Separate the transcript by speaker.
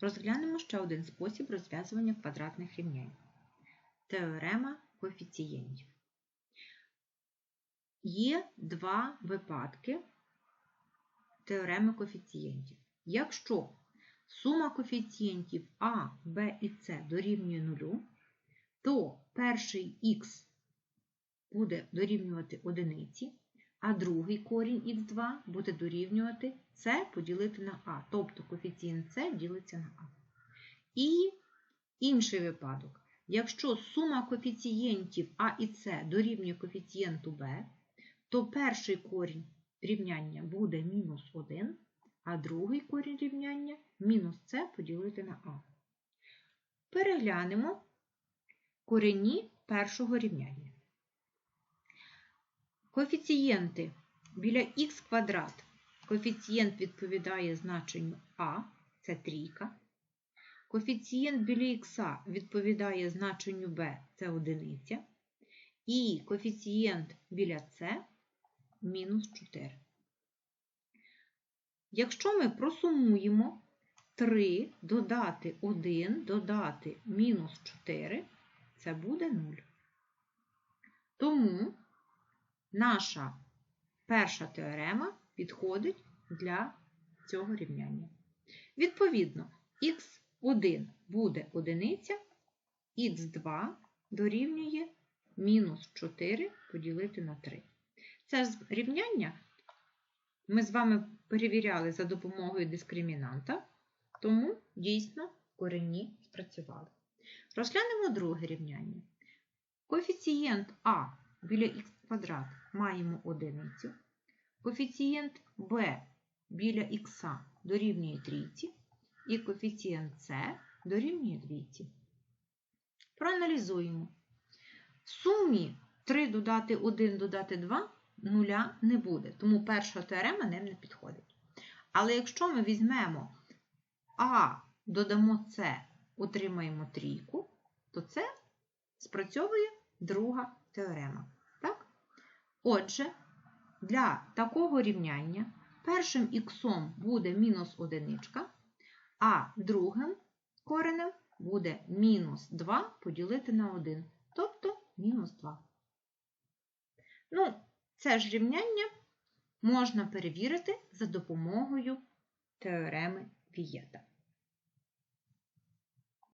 Speaker 1: Розглянемо ще один спосіб розв'язування квадратних рівнянь. Теорема коефіцієнтів. Є два випадки теореми коефіцієнтів. Якщо сума коефіцієнтів А, Б і С дорівнює нулю, то перший х буде дорівнювати одиниці, а другий корінь х2 буде дорівнювати С поділити на А, тобто коефіцієнт С ділиться на А. І інший випадок. Якщо сума коефіцієнтів А і С дорівнює коефіцієнту Б, то перший корінь рівняння буде мінус 1, а другий корінь рівняння мінус С поділити на А. Переглянемо корені першого рівняння. Коефіцієнти біля х квадрат. Коефіцієнт відповідає значенню А, це трійка. Коефіцієнт біля х відповідає значенню b, це одиниця. І коефіцієнт біля С мінус 4. Якщо ми просумуємо 3 додати 1, додати мінус 4, це буде 0. Тому наша перша теорема підходить для цього рівняння. Відповідно, х1 буде одиниця, х2 дорівнює мінус 4 поділити на 3. Це рівняння ми з вами перевіряли за допомогою дискримінанта, тому дійсно корені спрацювали. Розглянемо друге рівняння. Коефіцієнт А біля х квадрат маємо одиницю. Коефіцієнт b біля х дорівнює трійці, і коефіцієнт С дорівнює двійці. Проаналізуємо. В сумі 3 додати 1 додати 2 нуля не буде, тому перша теорема нам не підходить. Але якщо ми візьмемо А, додамо С, отримаємо трійку, то це спрацьовує друга теорема. Так? Отже, для такого рівняння першим х буде мінус одиничка, а другим коренем буде мінус 2 поділити на 1, тобто мінус 2. Ну, це ж рівняння можна перевірити за допомогою теореми Вієта.